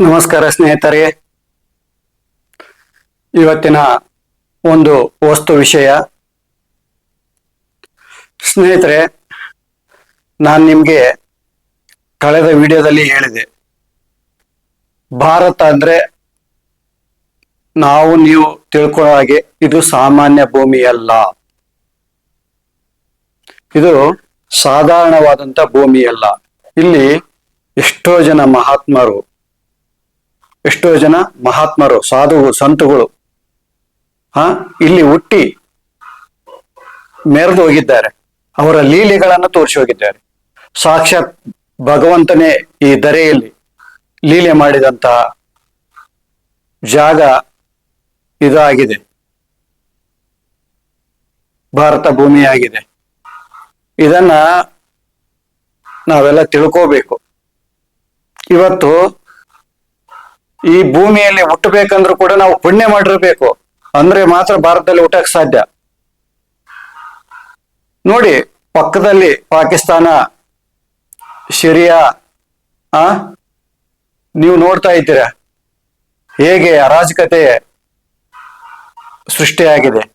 ನಮಸ್ಕಾರ ಸ್ನೇಹಿತರೆ. ಇವತ್ತಿನ ಒಂದು ವಸ್ತು ವಿಷಯ. ಸ್ನೇಹಿತರೆ, ನಾನು ನಿಮಗೆ ಕಳೆದ ವಿಡಿಯೋದಲ್ಲಿ ಹೇಳಿದೆ. ಭಾರತ ಅಂದ್ರೆ ನಾವು ನೀವು ತಿಳ್ಕೊಳ್ಳೋ ಹಾಗೆ ಇದು ಸಾಮಾನ್ಯ ಭೂಮಿ ಅಲ್ಲ ಇದು ಸಾಧಾರಣವಾದಂತ ಭೂಮಿ ಅಲ್ಲ ಇಲ್ಲಿ ಎಷ್ಟೋ ಜನ ಮಹಾತ್ಮರು ಎಷ್ಟೋ ಜನ ಮಹಾತ್ಮರು ಸಾಧು ಸಂತುಗಳು ಆ ಇಲ್ಲಿ ಹುಟ್ಟಿ ಮೆರೆದು ಹೋಗಿದ್ದಾರೆ. ಅವರ ಲೀಲೆಗಳನ್ನು ತೋರಿಸಿ ಹೋಗಿದ್ದಾರೆ. ಸಾಕ್ಷಾತ್ ಭಗವಂತನೇ ಈ ದರೆಯಲ್ಲಿ ಲೀಲೆ ಮಾಡಿದಂತಹ ಜಾಗ ಇದಾಗಿದೆ. ಭಾರತ ಭೂಮಿಯಾಗಿದೆ. ಇದನ್ನ ನಾವೆಲ್ಲ ತಿಳ್ಕೋಬೇಕು. ಇವತ್ತು ಈ ಭೂಮಿಯಲ್ಲಿ ಹುಟ್ಟಬೇಕಂದ್ರೂ ಕೂಡ ನಾವು ಪುಣ್ಯ ಮಾಡಿರ್ಬೇಕು. ಅಂದ್ರೆ ಮಾತ್ರ ಭಾರತದಲ್ಲಿ ಹುಟ್ಟಕ್ ಸಾಧ್ಯ. ನೋಡಿ, ಪಕ್ಕದಲ್ಲಿ ಪಾಕಿಸ್ತಾನ ಸಿರಿಯಾ ಆ? ನೀವು ನೋಡ್ತಾ ಇದ್ದೀರಾ? ಹೇಗೆ ಅರಾಜಕತೆ ಸೃಷ್ಟಿಯಾಗಿದೆ.